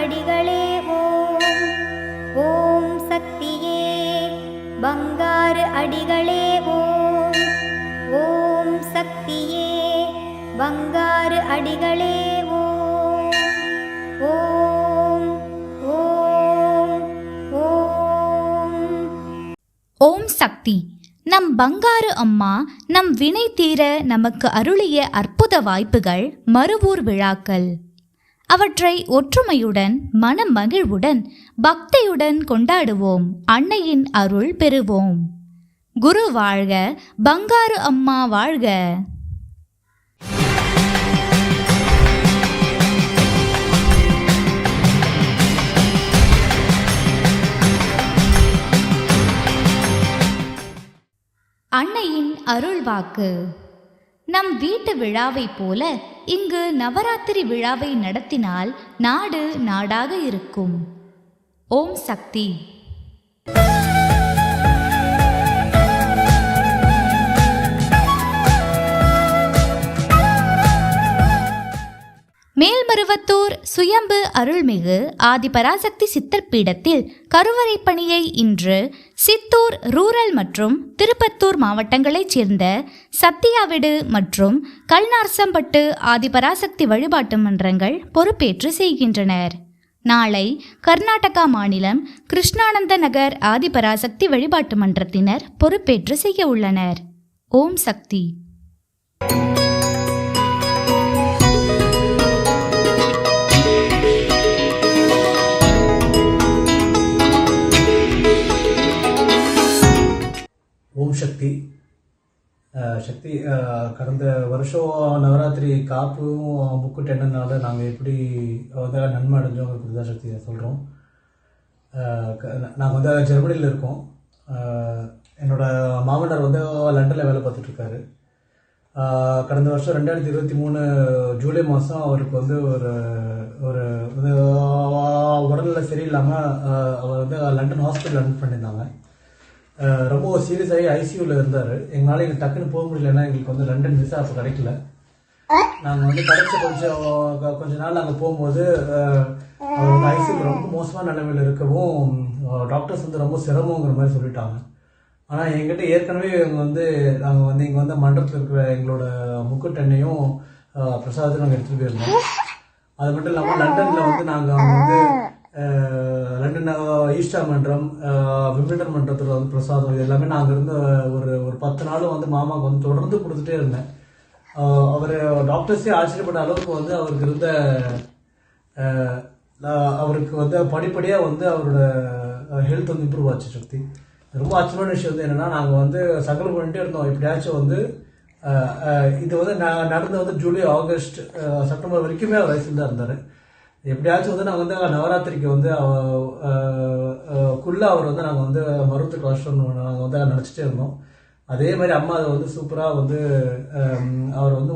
அடிகளே ஓம். ஓம் சக்தியே பங்காரு அடிகளே ஓம். ஓம் சக்தியே பங்காறு அடிகளே ஓம். ஓம் ஓம் ஓம். ஓம் சக்தி. நம் பங்காரு அம்மா நம் வினை தீர நமக்கு அருளிய அற்புத வாய்ப்புகள் மறுவூர் விழாக்கள். அவற்றை ஒற்றுமையுடன் மனமகிழ்வுடன் பக்தியுடன் கொண்டாடுவோம். அன்னையின் அருள் பெறுவோம். குரு வாழ்க பங்காரு அம்மா வாழ்க. அன்னையின் அருள் வாக்கு நம் வீட்டு விழாவைப் போல இங்கு நவராத்திரி விழாவை நடத்தினால் நாடு நாடாக இருக்கும். ஓம் சக்தி. சுயம்பு அருள்மிகு ஆதிபராசக்தி சித்தர் பீடத்தில் கருவறை பணியை இன்று சித்தூர் ரூரல் மற்றும் திருப்பத்தூர் மாவட்டங்களைச் சேர்ந்த சத்தியாவிடு மற்றும் கல்நார்சம்பட்டு ஆதிபராசக்தி வழிபாட்டு மன்றங்கள் பொறுப்பேற்று செய்கின்றனர். நாளை கர்நாடகா மாநிலம் கிருஷ்ணானந்த நகர் ஆதிபராசக்தி வழிபாட்டு மன்றத்தினர் பொறுப்பேற்று செய்ய உள்ளனர். ஓம் சக்தி. சக்தி கடந்த வருஷம் நவராத்திரி காப்பும் புக்கு டென்னனால நாங்கள் எப்படி வந்து நன்மை அடைஞ்சோம் தான் சக்தி சொல்கிறோம் நாங்கள் வந்து ஜெர்மனியில் இருக்கோம். என்னோடய மாமனார் வந்து லண்டனில் வேலை பார்த்துட்ருக்காரு. கடந்த வருஷம் ரெண்டாயிரத்தி இருபத்தி மூணு ஜூலை மாதம் அவருக்கு வந்து ஒரு ஒரு உடல்நிலை சரியில்லாமல் அவர் வந்து லண்டன் ஹாஸ்பிட்டல் அட்மிட் பண்ணியிருந்தாங்க. ரொம்ப சீரியஸ் ஆகி ஐசியூவில் இருந்தார். எங்களால் எங்களுக்கு டக்குன்னு போக முடியலன்னா எங்களுக்கு வந்து லண்டன் விசா அப்போ கிடைக்கல. நாங்கள் வந்து கிடைச்ச கொஞ்சம் கொஞ்ச நாள் அங்கே போகும்போது அவர் வந்து ஐசியூ ரொம்ப மோசமான நிலைமையில் இருக்கவும் டாக்டர்ஸ் வந்து ரொம்ப சிரமங்கிற மாதிரி சொல்லிட்டாங்க. ஆனால் எங்கிட்ட ஏற்கனவே இவங்க வந்து நாங்கள் வந்து இங்கே வந்து மண்டபத்தில் இருக்கிற எங்களோட முக்குட்டெண்ணையும் பிரசாதத்தையும் நாங்கள் எடுத்துகிட்டு போயிருந்தோம். அது மட்டும் இல்லாமல் லண்டனில் வந்து நாங்கள் வந்து லண்டன் ஈஸ்டா மன்றம் விம்பிள்டன் மன்றத்தில் வந்து பிரசாதம் இது எல்லாமே நான் இருந்த ஒரு ஒரு பத்து நாளும் வந்து மாமாவுக்கு வந்து தொடர்ந்து கொடுத்துட்டே இருந்தேன். அவர் டாக்டர்ஸே ஆச்சரியப்பட்ட அளவுக்கு வந்து அவருக்கு இருந்த நான் அவருக்கு வந்து படிப்படியாக வந்து அவரோட ஹெல்த் வந்து இம்ப்ரூவ் ஆச்சு சக்தி. ரொம்ப ஆச்சரியமான விஷயம் வந்து என்னென்னா நாங்கள் வந்து சகலம் பண்ணிட்டே இருந்தோம். எப்படியாச்சும் வந்து இது வந்து ந- நடந்து வந்து ஜூலை ஆகஸ்ட் செப்டம்பர் வரைக்குமே அவர் வயசுல தான் இருந்தார். எப்படியாச்சும் வந்து நாங்கள் வந்து நவராத்திரிக்கு வந்து குள்ள அவர் வந்து நாங்கள் வந்து மருத்துவ கஷ்டம் நாங்கள் வந்து நினச்சிட்டே இருந்தோம். அதே மாதிரி அம்மா அதை வந்து சூப்பராக வந்து அவர் வந்து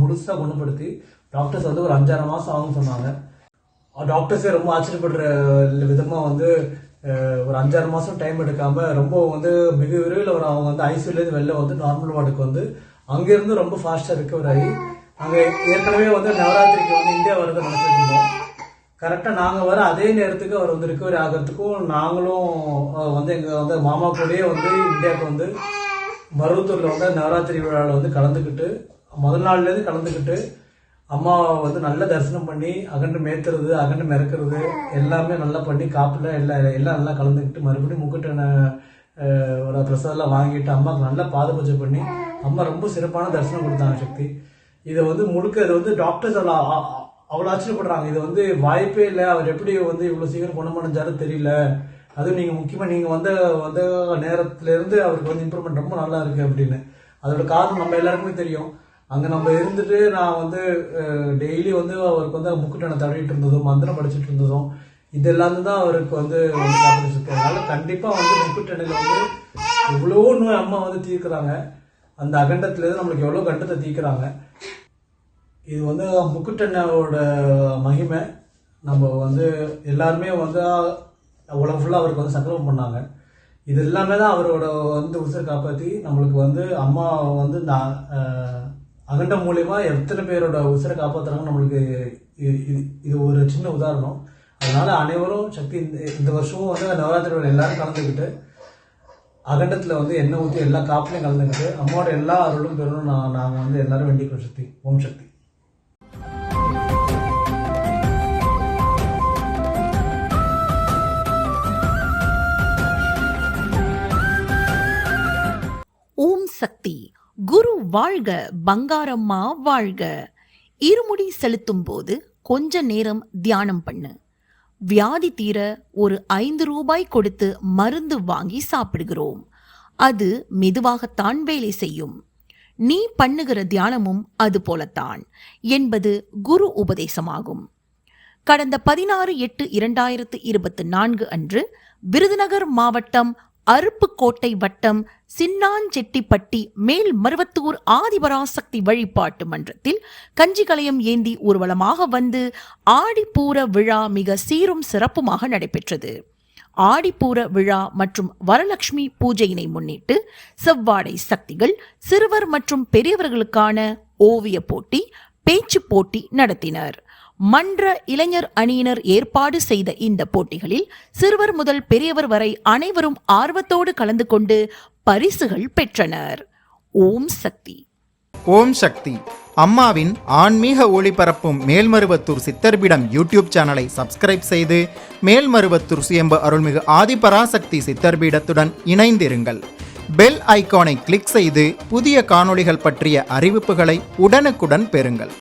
முழுசாக குணப்படுத்தி டாக்டர்ஸ் வந்து ஒரு அஞ்சாறு மாதம் ஆகும்னு சொன்னாங்க. டாக்டர்ஸே ரொம்ப ஆச்சரியப்படுற விதமாக வந்து ஒரு அஞ்சாறு மாதம் டைம் எடுக்காமல் ரொம்ப வந்து மிக விரைவில் ஒரு அவங்க வந்து ஐசியூலேருந்து வெளில வந்து நார்மல் வார்டுக்கு வந்து அங்கேருந்து ரொம்ப ஃபாஸ்ட்டாக ரிகவர் ஆகி அங்கே ஏற்கனவே வந்து நவராத்திரிக்கு வந்து இந்தியா வரதை நினச்சிருந்தோம். கரெக்டாக நாங்கள் வர அதே நேரத்துக்கு அவர் வந்து ரிகவரி ஆகிறதுக்கும் நாங்களும் வந்து எங்கள் வந்து மாமா கூடயே வந்து இந்தியாவுக்கு வந்து மருவத்தூரில் வந்து நவராத்திரி விழாவில் வந்து கலந்துக்கிட்டு முதல் நாள்லேருந்து கலந்துக்கிட்டு அம்மாவை வந்து நல்ல தரிசனம் பண்ணி அகண்டு மேத்துறது அகண்டு மிறக்கிறது எல்லாமே நல்லா பண்ணி காப்பில் எல்லாம் எல்லாம் நல்லா கலந்துக்கிட்டு மறுபடியும் முக்கிட்ட ஒரு பிரசாதெல்லாம் வாங்கிட்டு அம்மாவுக்கு நல்லா பாத பூஜை பண்ணி அம்மா ரொம்ப சிறப்பான தரிசனம் கொடுத்தாங்க சக்தி. இதை வந்து முழுக்க இது வந்து டாக்டர்ஸ் எல்லாம் அவ்வளோ ஆச்சரியப்படுறாங்க. இது வந்து வாய்ப்பே இல்லை. அவர் எப்படி வந்து இவ்வளோ சீக்கிரம் குணமடைஞ்சாரோ தெரியல. அதுவும் நீங்கள் முக்கியமாக நீங்கள் வந்த வந்த நேரத்துலேருந்து அவருக்கு வந்து இம்ப்ரூவ்மெண்ட் ரொம்ப நல்லா இருக்குது அப்படின்னு. அதோட காரணம் நம்ம எல்லாருக்குமே தெரியும். அங்கே நம்ம இருந்துட்டு நான் வந்து டெய்லி வந்து அவருக்கு வந்து முக்குட்டனை தடவிட்டு இருந்ததும் மந்திரம் படிச்சுட்டு இருந்ததும் இதெல்லாம் தான் அவருக்கு வந்து காப்பிட்டு இருக்கு. அதனால கண்டிப்பாக வந்து முக்குட்டனையில் வந்து எவ்வளோ நோய் அம்மா வந்து தீர்க்குறாங்க. அந்த அகண்டத்திலேருந்து நம்மளுக்கு எவ்வளோ கண்டத்தை தீக்கிறாங்க இது வந்து முக்குட்டண்ணோட மகிமை. நம்ம வந்து எல்லாருமே வந்து உலகம் ஃபுல்லாக அவருக்கு வந்து சங்கல்பம் பண்ணாங்க. இது எல்லாமே தான் அவரோட வந்து உசர் காப்பாற்றி நம்மளுக்கு வந்து அம்மா வந்து இந்த அகண்டம் மூலயமா எத்தனை பேரோட உசரை காப்பாற்றுறாங்க நம்மளுக்கு இது- இது- இது ஒரு சின்ன உதாரணம். அதனால அனைவரும் சக்தி இந்த இந்த வருஷமும் வந்து நவராத்திரியோட எல்லாரும் கலந்துக்கிட்டு அகண்டத்தில் வந்து எண்ணெய் ஊற்றி எல்லா காப்புலையும் கலந்துக்கிட்டு அம்மாவோட எல்லா அருளும் பெறணும். நான் நாங்கள் வந்து எல்லாரும் வேண்டிக்கிறோம் சக்தி. ஓம் சக்தி. ஓம் சக்தி. குரு வாழ்க பங்காரம்மா வாழ்க. இருமுடி செலுத்தும் போது கொஞ்ச நேரம் தியானம் பண்ணு. வியாதி தீர ஒரு ஐந்து ரூபாய் கொடுத்து மருந்து வாங்கி சாப்பிடுகிறோம். அது மெதுவாகத்தான் வேலை செய்யும். நீ பண்ணுகிற தியானமும் அது போலத்தான் என்பது குரு உபதேசமாகும். கடந்த பதினாறு எட்டு இரண்டாயிரத்து இருபத்தி நான்கு அன்று விருதுநகர் மாவட்டம் அருப்புக்கோட்டை வட்டம் சின்னாஞ்செட்டிப்பட்டி மேல் மருவத்தூர் ஆதிபராசக்தி வழிபாட்டு மன்றத்தில் கஞ்சிகலயம் ஏந்தி ஊர்வலமாக வந்து ஆடிப்பூர விழா மிக சீரும் சிறப்புமாக நடைபெற்றது. ஆடிப்பூர விழா மற்றும் வரலட்சுமி பூஜையினை முன்னிட்டு செவ்வாடை சக்திகள் சிறுவர் மற்றும் பெரியவர்களுக்கான ஓவிய போட்டி பேச்சு போட்டி நடத்தினர். மன்ற இளைஞர் அணியினர் ஏற்பாடு செய்த இந்த போட்டிகளில் சிறுவர் முதல் பெரியவர் வரை அனைவரும் ஆர்வத்தோடு கலந்து கொண்டு பரிசுகள் பெற்றனர். ஓம் சக்தி. ஓம் சக்தி. அம்மாவின் ஆன்மீக ஒளிபரப்பும் மேல்மருவத்தூர் சித்தர்பிடம் யூடியூப் சேனலை சப்ஸ்கிரைப் செய்து மேல்மருவத்தூர் சுயம்பு அருள்மிகு ஆதிபராசக்தி சித்தர்பீடத்துடன் இணைந்திருங்கள். பெல் ஐகானை கிளிக் செய்து புதிய காணொளிகள் பற்றிய அறிவிப்புகளை உடனுக்குடன் பெறுங்கள்.